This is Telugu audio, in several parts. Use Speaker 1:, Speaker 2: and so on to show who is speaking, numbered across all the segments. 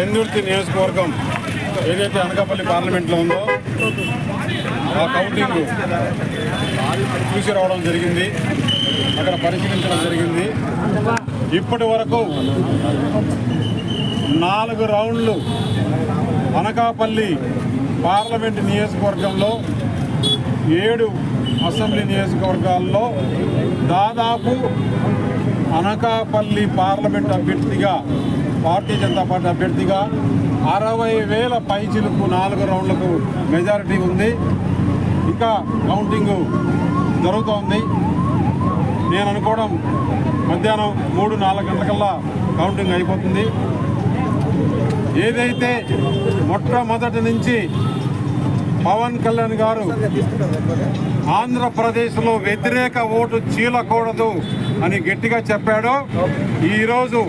Speaker 1: పెందుర్తి నియోజకవర్గం ఏదైతే అనకాపల్లి పార్లమెంట్లో ఉందో ఆ కౌంటింగ్ చూసి రావడం జరిగింది. అక్కడ పరిశీలించడం జరిగింది. ఇప్పటి వరకు నాలుగు రౌండ్లు అనకాపల్లి పార్లమెంట్ నియోజకవర్గంలో ఏడు అసెంబ్లీ నియోజకవర్గాల్లో దాదాపు అనకాపల్లి పార్లమెంట్ అభ్యర్థిగా భారతీయ జనతా పార్టీ అభ్యర్థిగా అరవై వేల పైచిలకు నాలుగు రౌండ్లకు మెజారిటీ ఉంది. ఇంకా కౌంటింగ్ జరుగుతోంది. నేను అనుకోవడం మధ్యాహ్నం మూడు నాలుగు గంటలకల్లా కౌంటింగ్ అయిపోతుంది. ఏదైతే మొట్టమొదటి నుంచి పవన్ కళ్యాణ్ గారు ఆంధ్రప్రదేశ్లో వ్యతిరేక ఓటు చీలకూడదు అని గట్టిగా చెప్పాడో ఈరోజు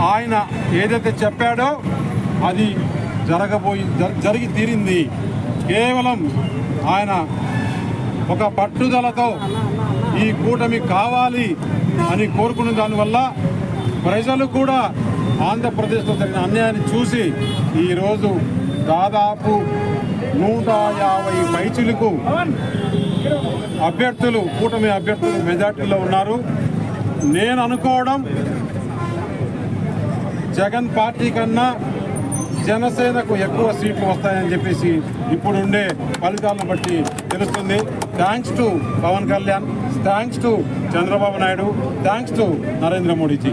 Speaker 1: ఆయన ఏదైతే చెప్పాడో అది జరగబోయి జరిగి తీరింది. కేవలం ఆయన ఒక పట్టుదలతో ఈ కూటమి కావాలి అని కోరుకున్న దానివల్ల ప్రజలు కూడా ఆంధ్రప్రదేశ్లో జరిగిన అన్యాయాన్ని చూసి ఈరోజు దాదాపు నూట యాభై పైచులకు అభ్యర్థులు కూటమి అభ్యర్థులు మెజార్టీలో ఉన్నారు. నేను అనుకోవడం జగన్ పార్టీ కన్నా జనసేనకు ఎక్కువ సీట్లు వస్తాయని చెప్పేసి ఇప్పుడుండే ఫలితాలను బట్టి తెలుస్తుంది. Thanks to Pawan Kalyan thanks to Chandrababu Naidu thanks to Narendra Modiji.